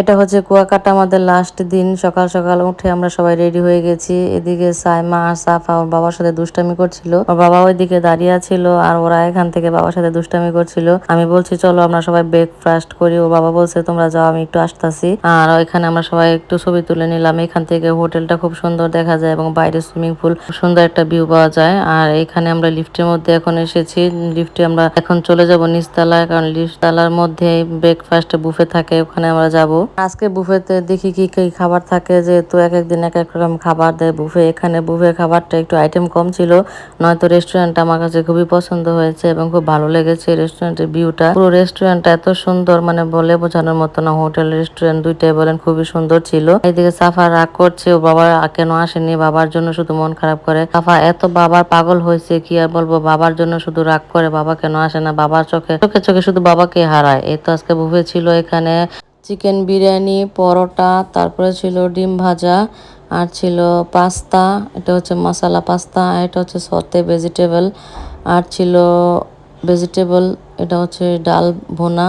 এটা হচ্ছে কুয়াকাটা, আমাদের লাস্ট দিন। সকাল সকাল উঠে আমরা সবাই রেডি হয়ে গেছি। এদিকে সাইমা আর সাফা, ওর বাবার সাথে দুষ্টামি করছিল। ওর বাবা ওইদিকে দাঁড়িয়ে ছিল আর ওরা এখান থেকে বাবার সাথে দুষ্টামি করছিল। আমি বলছি, চলো আমরা সবাই ব্রেকফাস্ট করি। ও বাবা বলছে, তোমরা যাও, আমি একটু আসতেছি। আর ওইখানে আমরা সবাই একটু ছবি তুলে নিলাম। এখান থেকে হোটেলটা খুব সুন্দর দেখা যায় এবং বাইরে সুইমিং পুল সুন্দর একটা ভিউ পাওয়া যায়। আর এখানে আমরা লিফটের মধ্যে এখন এসেছি। লিফটে আমরা এখন চলে যাব নিচতলায়, কারণ লিফটতলার মধ্যে ব্রেকফাস্ট বুফে থাকে, ওখানে আমরা যাব। আজকে বুফেতে দেখি কি কি খাবার থাকে, যেহেতু এক একদিন এক এক রকম খাবার দেয় বুফে। এখানে বুফে খাবারটা একটু আইটেম কম ছিল, নয়তো রেস্টুরেন্ট আমার কাছে খুবই পছন্দ হয়েছে এবং খুব ভালো লেগেছে রেস্টুরেন্টের ভিউটা পুরো রেস্টুরেন্টটা এত সুন্দর মানে বলে বোঝানোর মতো না, হোটেল রেস্টুরেন্ট দুইটাই বলেন খুবই সুন্দর ছিল। এইদিকে সাফা রাগ করছে, ও বাবা কেন আসেনি? বাবার জন্য শুধু মন খারাপ করে। সাফা, এত বাবার পাগল হয়েছে, কি আর বলব? বাবার জন্য শুধু রাগ করে, বাবা কেন আসে না? বাবার চোখে চোখে চোখে শুধু বাবাকে হারায়। এই তো আজকে বুফে ছিল এখানে। চিকেন বিরিয়ানি, পরোটা, তারপরে ছিল ডিম ভাজা, আর ছিল পাস্তা, এটা হচ্ছে মশালা পাস্তা এটা হচ্ছে সতে ভেজিটেবল আর ছিল ভেজিটেবল এটা হচ্ছে ডাল ভোনা,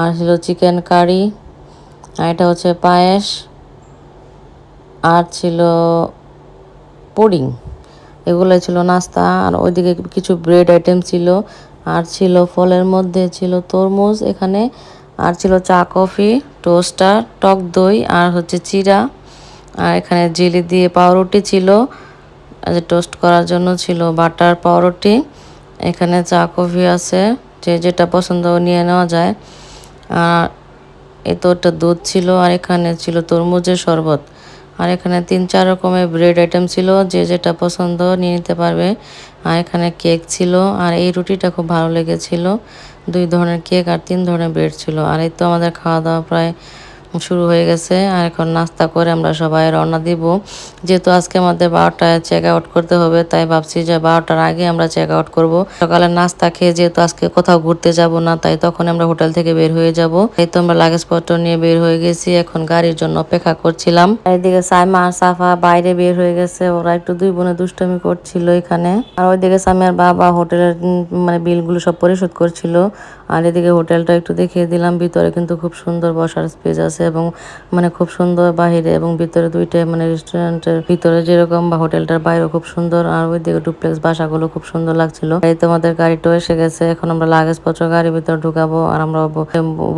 আর ছিল চিকেন কারি আর এটা হচ্ছে পায়েস, আর ছিল পুডিং এগুলো ছিল নাস্তা, আর ওইদিকে কিছু ব্রেড আইটেম ছিল, আর ছিল ফলের মধ্যে ছিল তরমুজ, এখানে আর ছিল চা, কফি, টোস্টার, টক দই আর হচ্ছে চিরা। আর এখানে জেলি দিয়ে পাউরুটি ছিল। টোস্ট করার জন্য ছিল বাটার পাউরুটি। এখানে চা, কফি আছে। যে যেটা পছন্দ নিয়ে নেওয়া যায়। আর এ তো একটা দুধ ছিল আর এখানে ছিল তরমুজের শরবত। আর এখানে তিন, চার রকমের ব্রেড আইটেম ছিল, যে যেটা পছন্দ নিয়ে নিতে পারবে। আর এখানে কেক ছিল, আর এই রুটিটা খুব ভালো লেগেছিল। দুই ধরনের কেক আর তিন ধরনের ব্রেড ছিল। আর এই তো আমাদের খাওয়া দাওয়া প্রায় শুরু হয়ে গেছে। আর এখন নাস্তা করে আমরা সবাই রওনা দিব। যেহেতু আজকে আমাদের বারোটায় চেক আউট করতে হবে, তাই ভাবছি যে বারোটার আগে আমরা চেক আউট করব। সকালে নাস্তা খেয়ে যেহেতু আজকে কোথাও ঘুরতে যাব না, তাই তখন আমরা হোটেল থেকে বের হয়ে যাব। এই তো আমরা লাগেজপত্র নিয়ে বের হয়ে গেছি, এখন গাড়ির জন্য অপেক্ষা করছিলাম। এইদিকে সাইমা আর সাফা বাইরে বের হয়ে গেছে, ওরা একটু দুই বোনে দুষ্টমি করছিল এখানে। আর ওইদিকে সামিয়ার বাবা হোটেলের মানে বিলগুলো সব পরিশোধ করছিল। আর এদিকে হোটেলটা একটু দেখিয়ে দিলাম, ভিতরে কিন্তু খুব সুন্দর বসার স্পেস আছে। এবং মানে খুব সুন্দর বাহিরে এবং ভিতরে দুইটা মানে রেস্টুরেন্টের ভিতরে যেরকম বা হোটেলটার বাইরে খুব সুন্দর আর ওইদিকে ডুপ্লেক্স বাসাগুলো খুব সুন্দর লাগছিল। এই তো আমাদের গাড়িটাও এসে গেছে, এখন আমরা লাগেজ পত্র গাড়ির ভিতরে ঢুকাবো আর আমরা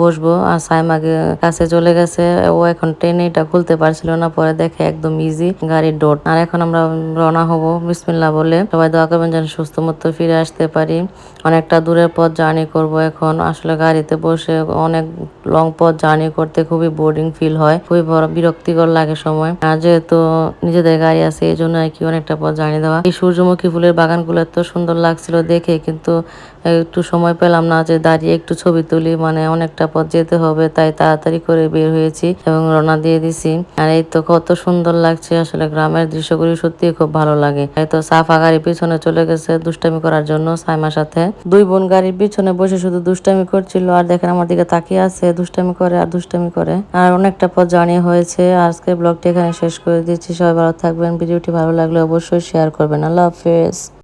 বসবো। আর সাইমাকে কাছে চলে গেছে, ও এখন ট্রেনে এটা খুলতে পারছিল না, পরে দেখে একদম ইজি গাড়ির ডোর আর এখন আমরা রওনা হব বিসমিল্লা বলে। সবাই দোয়া করবেন যেন সুস্থ মতো ফিরে আসতে পারি। অনেকটা দূরের পথ জার্নি করব এখন। আসলে গাড়িতে বসে অনেক লং পথ জার্নি করতে খুবই বোরিং ফিল হয়। খুবই বড় বিরক্তিকর লাগে সময়। আর যেহেতু নিজেদের গাড়ি আছে এই জন্য আর কি অনেকটা পথ জানিয়ে দেওয়া। এই সূর্যমুখী ফুলের বাগানগুলো এত সুন্দর লাগছিল দেখে, কিন্তু একটু সময় পেলাম না যে দাঁড়িয়ে একটু ছবি তুলি মানে অনেকটা পথ যেতে হবে, তাই তাড়াতাড়ি করে বের হয়েছি এবং রওনা দিয়ে দিছি। আর এই তো কত সুন্দর লাগছে আসলে গ্রামের দৃশ্যগুলি সত্যি খুব ভালো লাগে। এই তো সাফা গাড়ি পিছনে চলে গেছে দুষ্টামি করার জন্য সাইমার সাথে। দুই বোন গাড়ির পিছনে বসে শুধু দুষ্টামি করছিল, আর দেখেন আমার দিকে তাকিয়ে আছে, দুষ্টামি করে আর দুষ্টামি করে। আর অনেকটা পথ জানিয়ে হয়েছে। আজকে ব্লগটি এখানে শেষ করে দিচ্ছি। সবাই ভালো থাকবেন। ভিডিওটি ভালো লাগলে অবশ্যই শেয়ার করবেন। আল্লাহ হাফেজ।